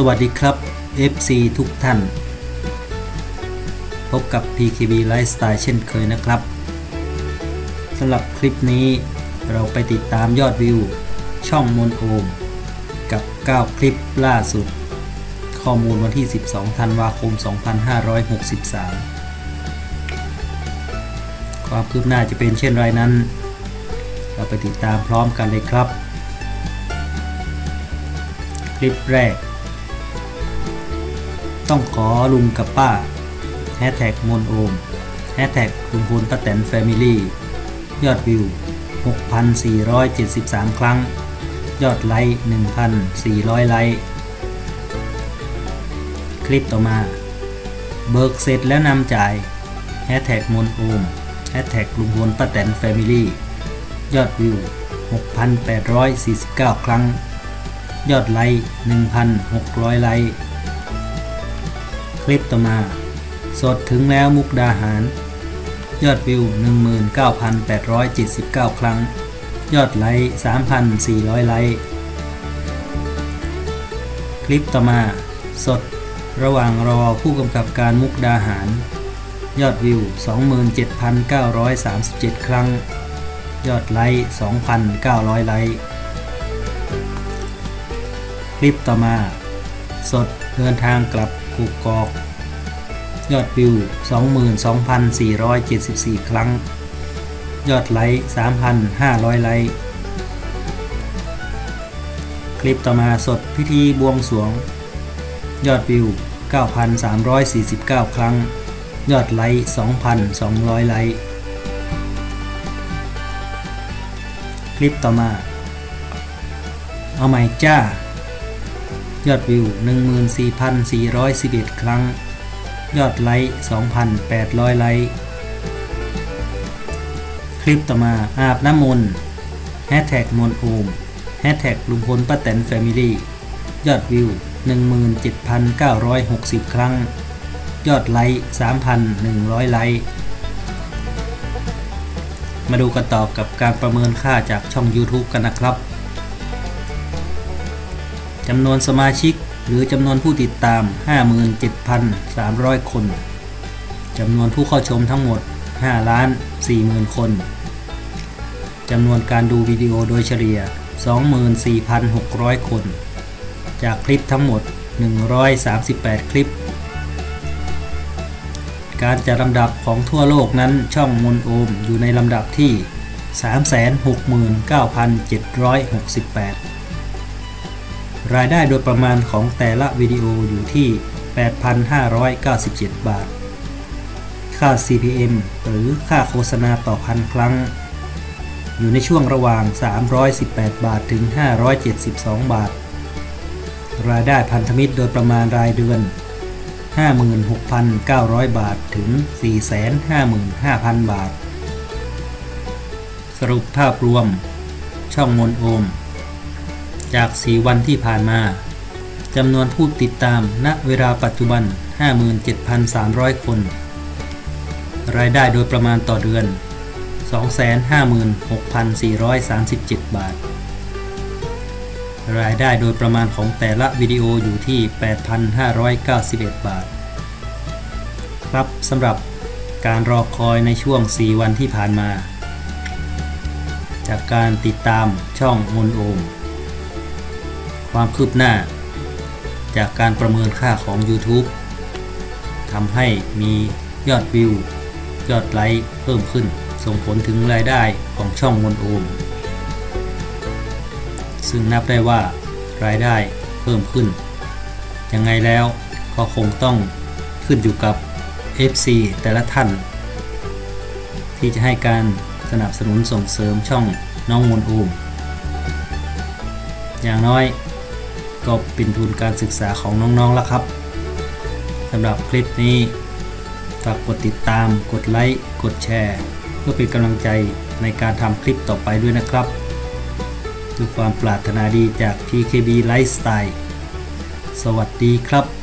สวัสดีครับ FC ทุกท่าน พบกับ PKB Lifestyle เช่นเคยนะครับสำหรับคลิปนี้เราไปติดตามยอดวิว ช่องมนโอม กับ 9 คลิปล่าสุด ข้อมูลวันที่ 12 ธันวาคม 2563 ความคืบหน้าจะเป็นเช่นไรนั้น เราไปติดตามพร้อมกันเลยครับ คลิปแรก ต้องขอลุงกับป้าแฮชแท็กมนโอมแฮชแท็กลุงพลป้าแตนแฟมิลี่ยอดวิว 6,473 ครั้ง ยอดไลค์ 1,400 ไลค์คลิปต่อมา เบิกเสร็จแล้วนำจ่ายแฮชแท็กมนโอมแฮชแท็กลุงพลป้าแตนแฟมิลี่ยอดวิว 6,849 ครั้ง ยอดไลค์ 1,600 ไลค์ ลิปต่อมา สดถึงแล้วมุกดาหาร ยอดวิว 19,879 ครั้ง ยอดไลค์ 3,400 ไลค์ คลิปต่อมา สดระหว่างรอผู้กำกับการมุกดาหาร ยอดวิว 27,937 ครั้ง ยอดไลค์ 2,900 ไลค์ คลิปต่อมา สดเดินทางกลับ กูกอก ยอดวิว 22,474 ครั้ง ยอดไลค์ 3,500 ไลค์ คลิปต่อมาสดพิธีบวงสรวง ยอดวิว 9,349 ครั้ง ยอดไลค์ 2,200 ไลค์ คลิปต่อมา เอาใหม่จ้า ยอดวิว 14,411 ครั้ง ยอดไลค์ 2,800 ไลค์ คลิปต่อมาอาบน้ำมนต์แฮชแท็กมนโอมแฮชแท็กลุงพลป้าแตนแฟมิลี่ ยอดวิว 17,960 ครั้ง ยอดไลค์ 3,100 ไลค์ มาดูกันต่อกับการประเมินค่าจากช่อง YouTube กันนะครับ จำนวนสมาชิกหรือจำนวนผู้ติดตาม 57,300 คน จำนวนผู้เข้าชมทั้งหมด 5 ล้าน 40,000 คน จำนวนการดูวิดีโอโดยเฉลี่ย 24,600 คน จากคลิปทั้งหมด 138 คลิป การจัดลำดับของทั่วโลกนั้นช่องมนโอมอยู่ในลำดับที่ 369,768 รายได้โดยประมาณของแต่ละวิดีโออยู่ที่ 8,597 บาท ค่า CPM หรือค่าโฆษณาต่อพันครั้ง อยู่ในช่วงระหว่าง 318 บาทถึง 572 บาท รายได้พันธมิตรโดยประมาณรายเดือน 56,900 บาทถึง 455,000 บาท สรุปภาพรวม ช่องมนโอม จาก 4 วันที่ผ่านมาจำนวนผู้ติดตามณเวลาปัจจุบัน 57,300 คน รายได้โดยประมาณต่อเดือน 256,437 บาท รายได้โดยประมาณของแต่ละวิดีโออยู่ที่ 8,591 บาท ครับสำหรับการรอคอยในช่วง 4 วันที่ผ่านมา จากการติดตามช่องมนโอม ความคืบหน้า จากการประเมินค่าของ YouTube ทำให้มียอดวิว ยอดไลค์เพิ่มขึ้น ส่งผลถึงรายได้ของช่องมนโอม ซึ่งนับได้ว่ารายได้เพิ่มขึ้น ยังไงแล้วก็คงต้องขึ้นอยู่กับ FC แต่ละท่าน ที่จะให้การสนับสนุนส่งเสริมช่องน้องมนโอมอย่างน้อย ก็เป็นทุนการศึกษาของน้องๆแล้วครับสำหรับคลิปนี้ฝากกดติดตาม กดไลค์ กดแชร์ เพื่อเป็นกำลังใจในการทำคลิปต่อไปด้วยนะครับด้วยความปรารถนาดีจาก PKB Lifestyle สวัสดีครับ